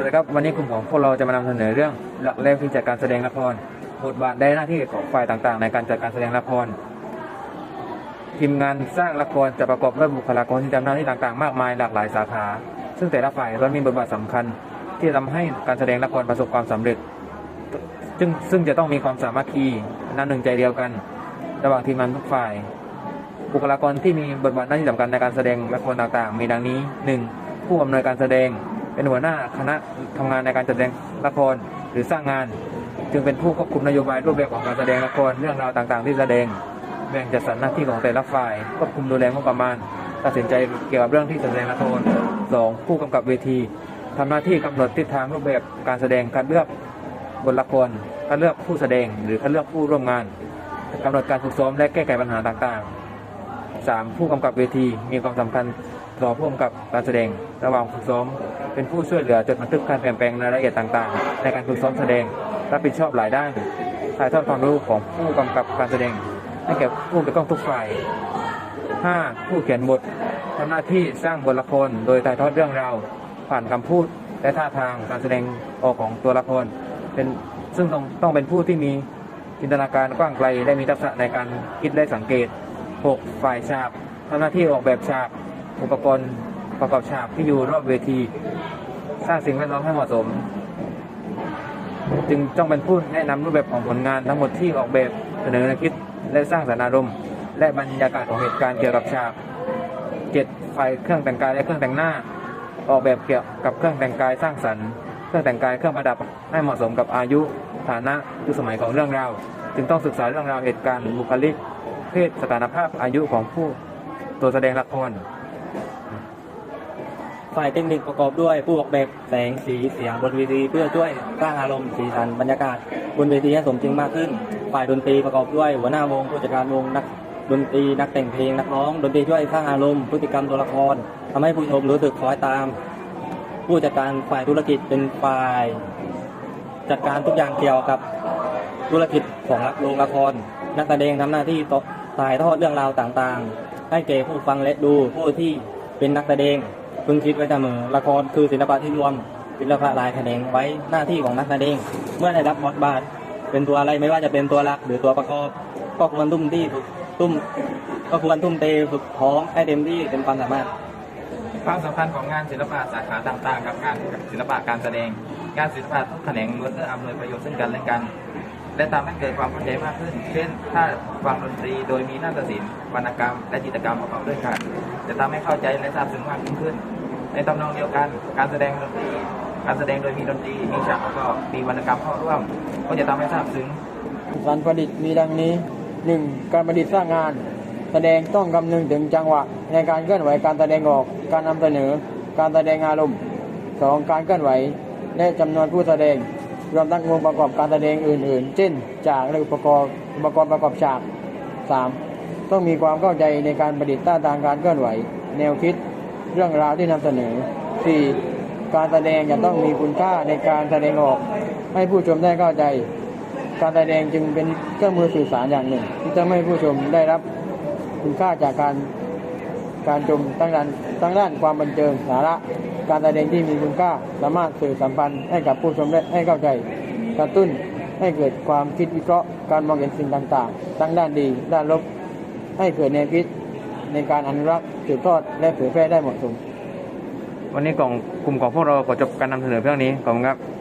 สวัสดีครับวันนี้กลุ่มของพวกเราจะมานำเสนอเรื่องหลักแรกที่จัดการแสดงละครบทบาทและหน้าที่ของฝ่ายต่างๆ ในการจัดการแสดงละครทีมงานสร้างละครจะประกอบด้วยบุคลากรที่ทำหน้าที่ต่างๆ มากมายหลากหลายสาขา ซึ่งแต่ละฝ่ายล้วนมีบทบาทสำคัญ ที่จะทำให้การแสดงละครประสบความสำเร็จซึ่งซึ่งจะต้องมีความสามัคคีน้ำหนึ่งใจเดียวกัน ระหว่างทีมงานทุกฝ่าย บุคลากรที่มีบทบาทหน้าที่สำคัญในการแสดงละครต่างๆ มีดังนี้ 1. ผู้อำนวยการแสดง เป็นหัวหน้าคณะทำงานในการจัดแสดงละครหรือสร้างงาน จึงเป็นผู้ควบคุมนโยบายรูปแบบของการแสดงละครเรื่องราวต่างๆ ที่แสดงแบ่งจัดสรรหน้าที่ของแต่ละฝ่ายควบคุมดูแลงบประมาณ ตัดสินใจเกี่ยวกับเรื่องที่แสดงละคร 2. ผู้กำกับเวทีทำหน้าที่กำหนดทิศทางรูปแบบการแสดงคัดเลือกบทละครคัดเลือกผู้แสดงหรือคัดเลือกผู้ร่วมงานกำหนดการฝึกซ้อมและแก้ไขปัญหาต่างๆ 3. ผู้กำกับเวทีมีความสำคัญต่อผู้กำกับการแสดง ระหว่างฝึกซ้อมเป็นผู้ช่วยเหลือจดบันทึกการเปลี่ยนแปลงรายละเอียดต่างๆ ในการฝึกซ้อมแสดงรับผิดชอบหลายด้านถ่ายทอดความรู้ของผู้กำกับการแสดงให้แก่ผู้เกี่ยวข้องทุกฝ่าย 5. ผู้เขียนบททำหน้าที่สร้างบทละครโดยถ่ายทอดเรื่องราวผ่านคำพูดและท่าทางการแสดงออกของตัวละครเป็นซึ่งต้องต้องเป็นผู้ที่มีจินตนาการกว้างไกลและมีทักษะในการคิดและสังเกต 6. ฝ่ายฉากทำหน้าที่ออกแบบฉาก อุปกรณ์ประกอบฉากที่อยู่รอบเวที สร้างสิ่งแวดล้อมให้เหมาะสม จึงต้องเป็นผู้แนะนำรูปแบบของผลงานทั้งหมดที่ออกแบบเสนอแนวคิดและสร้างสรรค์อารมณ์ และบรรยากาศของเหตุการณ์เกี่ยวกับฉาก 7. ฝ่ายเครื่องแต่งกายและเครื่องแต่งหน้า ออกแบบเกี่ยวกับเครื่องแต่งกายสร้างสรรค์เครื่องแต่งกายเครื่องประดับให้เหมาะสมกับอายุฐานะยุคสมัยของเรื่องราว จึงต้องศึกษาเรื่องราวเหตุการณ์บุคลิก เพศสถานภาพอายุของผู้ตัวแสดงละคร ฝ่ายเทคนิคประกอบด้วยผู้ออกแบบแสงสีเสียงบนเวทีเพื่อช่วยสร้างอารมณ์สีสันบรรยากาศบนเวทีให้สมจริงมากขึ้น ฝ่ายดนตรีประกอบด้วยหัวหน้าวงผู้จัดการวงนักดนตรีนักแต่งเพลงนักร้อง ดนตรีช่วยสร้างอารมณ์พฤติกรรมตัวละครทำให้ผู้ชมรู้สึกคล้อยตาม ผู้จัดการฝ่ายธุรกิจเป็นฝ่าย จัดการทุกอย่างเกี่ยวกับธุรกิจของโรงละครนักแสดงทำหน้าที่ต ถ่ายทอดเรื่องราวต่างๆ ให้แก่ผู้ฟังและดูผู้ที่เป็นนักแสดงพึงคิดไว้เสมอละครคือศิลปะที่รวมศิลปะลายแสดงไว้หน้าที่ของนักแสดงเมื่อได้รับบทบาท เป็นตัวอะไรไม่ว่าจะเป็นตัวหลักหรือตัวประกอบก็ควรทุ่มที่ทุ่มก็ควรทุ่มเทฝึกท้องให้เต็มที่เต็มความสามารถความสำคัญของงานศิลปะสาขาต่างๆ กับงานศิลปะการแสดง งานศิลปะทุกแขนงล้วนเพื่ออำนวยประโยชน์ซึ่งกันและกัน และทำให้เกิดความเข้าใจมากขึ้น เช่น ถ้าฟังดนตรีโดยมีนาฏศิลป์วรรณกรรม และจิตรกรรมประกอบด้วยกัน จะทำให้เข้าใจและทราบซึ้งมากยิ่งขึ้น ในตำนองเดียวกัน การแสดงดนตรี การแสดงโดยมีดนตรี มีฉากประกอบมีวรรณกรรมเข้าร่วม ก็จะทำให้ทราบซึ้งการประดิษฐ์มีดังนี้ 1. การประดิษฐ์สร้างงาน แสดงต้องคำนึงถึงจังหวะ ในการเคลื่อนไหวการแสดงออก การนำเสนอ การแสดงอารมณ์ 2. การเคลื่อนไหวและจำนวนผู้แสดง รวมทั้งองค์ประกอบการแสดงอื่น ๆ เช่นฉากและอุปกรณ์อุปกรณ์ประกอบฉาก 3. ต้องมีความเข้าใจในการประดิษฐ์ท่าทางการเคลื่อนไหว แนวคิด เรื่องราวที่นำเสนอ 4. การแสดงจะต้องมีคุณค่าในการแสดงออก ให้ผู้ชมได้เข้าใจ การแสดงจึงเป็นเครื่องมือสื่อสารอย่างหนึ่ง ที่จะให้ผู้ชมได้รับคุณค่าจากการ การชมทั้งด้านทั้งด้านความบันเทิงสาระ การแสดงที่มีคุณค่าสามารถสื่อสัมพันธ์ให้กับผู้ชมได้ให้เข้าใจกระตุ้นให้เกิดความคิดวิเคราะห์การมองเห็นสิ่งต่างๆ ทั้งด้านดีด้านลบ ให้เกิดแนวคิดในการอนุรักษ์สืบทอดและเผยแพร่ได้เหมาะสม วันนี้กล่องกลุ่มของพวกเราขอจบการนำเสนอเพียงนี้ขอบคุณครับ